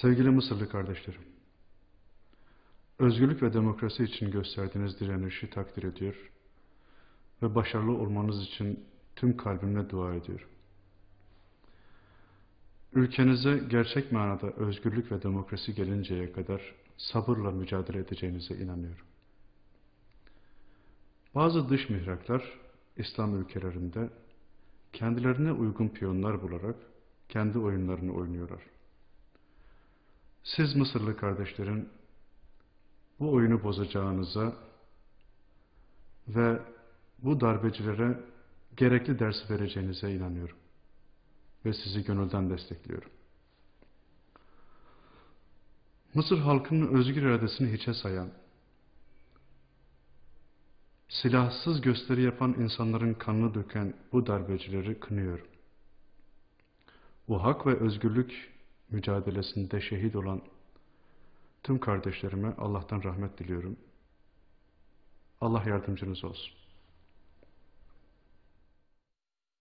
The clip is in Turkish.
Sevgili Mısırlı kardeşlerim, özgürlük ve demokrasi için gösterdiğiniz direnişi takdir ediyor ve başarılı olmanız için tüm kalbimle dua ediyorum. Ülkenize gerçek manada özgürlük ve demokrasi gelinceye kadar sabırla mücadele edeceğinize inanıyorum. Bazı dış mihraklar İslam ülkelerinde kendilerine uygun piyonlar bularak kendi oyunlarını oynuyorlar. Siz Mısırlı kardeşlerin bu oyunu bozacağınıza ve bu darbecilere gerekli ders vereceğinize inanıyorum. Ve sizi gönülden destekliyorum. Mısır halkının özgür iradesini hiçe sayan, silahsız gösteri yapan insanların kanını döken bu darbecileri kınıyorum. Bu hak ve özgürlük mücadelesinde şehit olan tüm kardeşlerime Allah'tan rahmet diliyorum. Allah yardımcınız olsun.